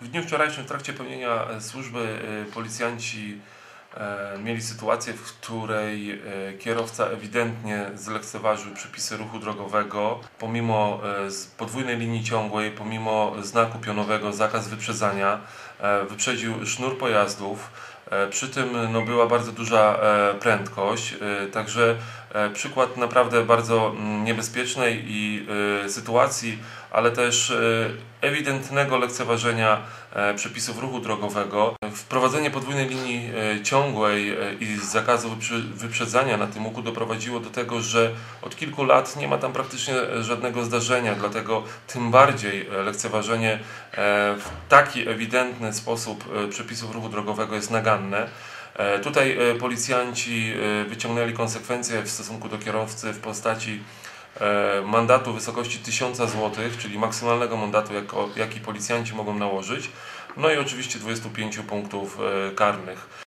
W dniu wczorajszym w trakcie pełnienia e, służby e, policjanci e, mieli sytuację, w której kierowca ewidentnie zlekceważył przepisy ruchu drogowego, pomimo podwójnej linii ciągłej, pomimo znaku pionowego zakaz wyprzedzania, wyprzedził sznur pojazdów. E, Przy tym no, była bardzo duża e, prędkość, e, także przykład naprawdę bardzo mm, niebezpiecznej i sytuacji, ale też ewidentnego lekceważenia przepisów ruchu drogowego. Wprowadzenie podwójnej linii e, ciągłej e, i zakazu wyprze- wyprzedzania na tym łuku doprowadziło do tego, że od kilku lat nie ma tam praktycznie e, żadnego zdarzenia, dlatego tym bardziej lekceważenie w taki ewidentny sposób przepisów ruchu drogowego jest naganne. Tutaj policjanci wyciągnęli konsekwencje w stosunku do kierowcy w postaci mandatu w wysokości 1000 zł, czyli maksymalnego mandatu, jaki policjanci mogą nałożyć, no i oczywiście 25 punktów e, karnych.